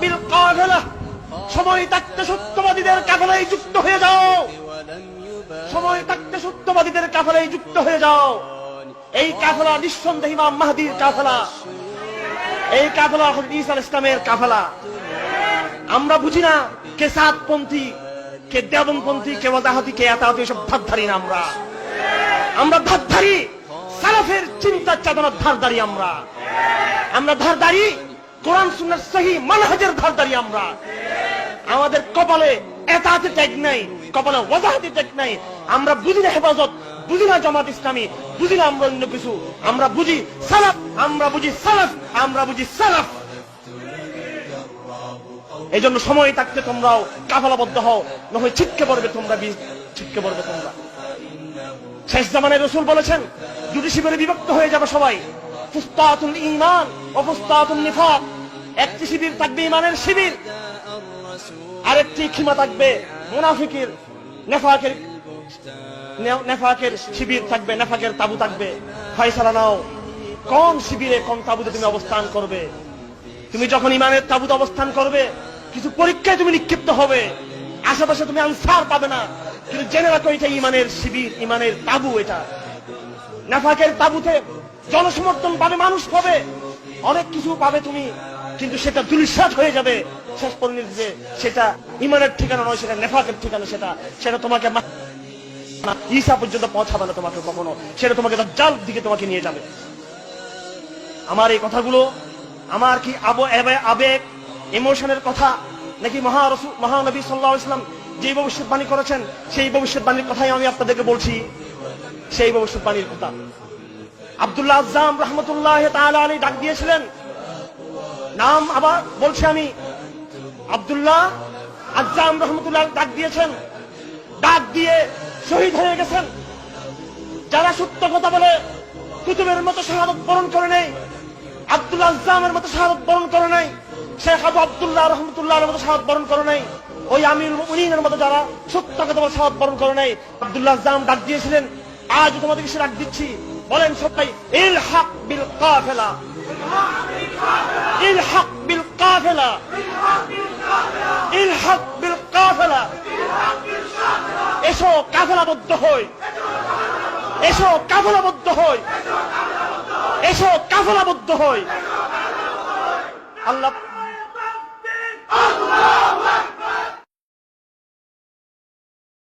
বিল কাফেলা সময় থাকতে সত্যবাদীদের যুক্ত হয়ে যাও। সময় থাকতে সত্যবাদীদের যুক্ত হয়ে যাও। এই কাফেলা নিঃসন্দেহ ইমাম মাহদির কাফেলা। এই কাফেলা হজরত ইসলামের কাফেলা। আমরা বুঝি না কে সাতপন্থী, কে দেবনপন্থী কে ওয়াজাহাতি কে আতাহাতি এসব ধারধারি না আমরা। আমরা ধারধারি সালাফের চিন্তার চাদনার ধারদারি আমরা। আমরা ধারদারি কোরআন সুন্নার সহি মানহাজের ধারদারি আমরা। আমাদের কপালে এতাহাতি ট্যাগ নাই, কপালে ওয়াজাহাতি ট্যাগ নাই। আমরা বুঝি না হেফাজত, বুঝি না জামাত ইসলামী, বুঝি না আমরা অন্য কিছু। আমরা বুঝি সালাফ, আমরা বুঝি সালাফ, আমরা বুঝি সালাফ। এই জন্য সময় থাকতে তোমরাও কাফালাবদ্ধ হও নয় ছিটকে পড়বে তোমরা বীজ ছিটকে পড়বে তোমরা। শেষ জামানে রসুল বলেছেন দুটি শিবিরে বিভক্ত হয়ে যাবে সবাই। ফুস্তাতুল ইমান ও ফুস্তাতুল নিফাক। একটি শিবির থাকবে ইমানের শিবির। আরেকটি থাকবে মুনাফিকের, নেফাকের নেফাকের শিবির থাকবে, নেফাকের তাবু থাকবে। ফয়সালা নাও। কোন শিবিরে কোন তাবুতে তুমি অবস্থান করবে? তুমি যখন ইমানের তাবুতে অবস্থান করবে, কিছু পরীক্ষায় তুমি নিক্ষিপ্ত হবে। আশেপাশে তুমি আনসার পাবে না। কিন্তু জেনে রাখো, এটা ইমানের শিবির ইমানের তাবু এটা। নাফাকের তাবুতে জনসমর্থন পাবে, মানুষ পাবে। অনেক কিছু পাবে তুমি, কিন্তু সেটা দুলিশাত হয়ে যাবে। শেষ পরিণতি যে সেটা ইমানের ঠিকানা নয়, সেটা নেফাকের ঠিকানা সেটা। সেটা তোমাকে ঈসা পর্যন্ত পৌঁছাবে না তোমাকে কখনো। সেটা তোমাকে জাল দিকে তোমাকে নিয়ে যাবে। আমার এই কথাগুলো, আমার কি আবো আবেগ ইমোশনের কথা, নাকি মহা রসুল মহানবী সাল্লাহ ইসলাম যে ভবিষ্যৎবাণী করেছেন, সেই ভবিষ্যৎবাণীর কথাই আমি আপনাদেরকে বলছি। সেই ভবিষ্যৎবাণীর কথা। আব্দুল্লাহ আজাম রহমতুল্লাহ আলী ডাক দিয়েছিলেন। নাম আবার বলছি আমি। আব্দুল্লাহ আজাম রহমতুল্লাহ ডাক দিয়েছেন। ডাক দিয়ে শহীদ হয়ে গেছেন। যারা সত্য কথা বলে, কুতুবের মতো শাহাদত বরণ করে নেই আব্দুল্লাহ আজামের মতো শাহাদত বরণ করে নাই, শেখ আবু আবদুল্লাহ রহমতুল্লাহর মতো শাহাদত বরণ করে নাই, ওই আমির মুমিনের মতো যারা সত্য কথা বলে শাহাদত বরণ করে নাই, আব্দুল্লাহ আজাম ডাক দিয়েছিলেন। আজ তোমাদেরকে সে ডাক দিচ্ছি। বলেন সবাই, ইল হক বিল কাফেলা। ইল হক বিল কাফেলা। ইল হক বিল কাফেলা। এসো কাফেলাবদ্ধ হই। এসো কাফেলাবদ্ধ হই। এসো কাফেলাবদ্ধ হই। আল্লাহ আল্লাহ